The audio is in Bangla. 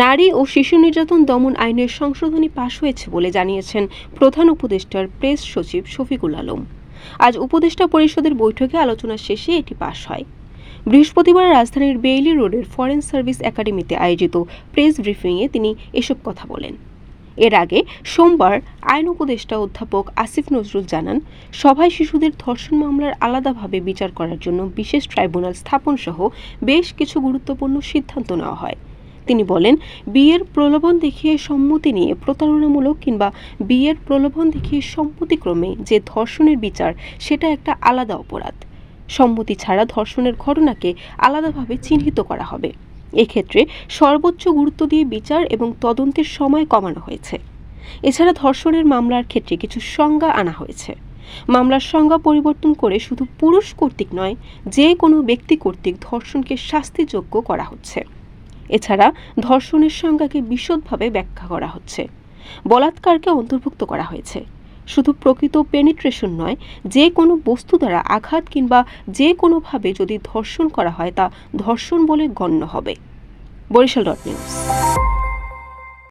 নারী ও শিশু নির্যাতন দমন আইনের সংশোধনী পাশ হয়েছে বলে জানিয়েছেন প্রধান উপদেষ্টার প্রেস সচিব শফিকুল আলম। আজ উপদেষ্টা পরিষদের বৈঠকে আলোচনা শেষে এটি পাশ হয়। বৃহস্পতিবার রাজধানীর বেইলি রোডের ফরেন সার্ভিস একাডেমিতে আয়োজিত প্রেস ব্রিফিংয়ে তিনি এসব কথা বলেন। এর আগে সোমবার আইন উপদেষ্টা অধ্যাপক আসিফ নজরুল জানান, সভায় শিশুদের ধর্ষণ মামলার আলাদাভাবে বিচার করার জন্য বিশেষ ট্রাইব্যুনাল স্থাপন সহ বেশ কিছু গুরুত্বপূর্ণ সিদ্ধান্ত নেওয়া হয়। তিনি বলেন, বিয়ের প্রলোভন দেখিয়ে সম্মতি নিয়ে প্রতারণামূলক কিংবা বিয়ের প্রলোভন দেখিয়ে সম্মতিক্রমে যে ধর্ষণের বিচার, সেটা একটা আলাদা অপরাধ। সম্মতি ছাড়া ধর্ষণের ঘটনাকে আলাদাভাবে চিহ্নিত করা হবে। এক্ষেত্রে সর্বোচ্চ গুরুত্ব দিয়ে বিচার এবং তদন্তের সময় কমানো হয়েছে। এছাড়া ধর্ষণের মামলার ক্ষেত্রে কিছু সংজ্ঞা আনা হয়েছে। মামলার সংজ্ঞা পরিবর্তন করে শুধু পুরুষ কর্তৃক নয়, যে কোনো ব্যক্তি কর্তৃক ধর্ষণকে শাস্তিযোগ্য করা হচ্ছে। এছাড়া ধর্ষণের সংজ্ঞাকে বিশদভাবে ব্যাখ্যা করা হচ্ছে। বলাৎকারকে অন্তর্ভুক্ত করা হয়েছে। শুধু প্রকৃত পেনিট্রেশন নয়, যে কোনো বস্তু দ্বারা আঘাত কিংবা যে কোনোভাবে যদি ধর্ষণ করা হয় তা ধর্ষণ বলে গণ্য হবে। Barishal dot news.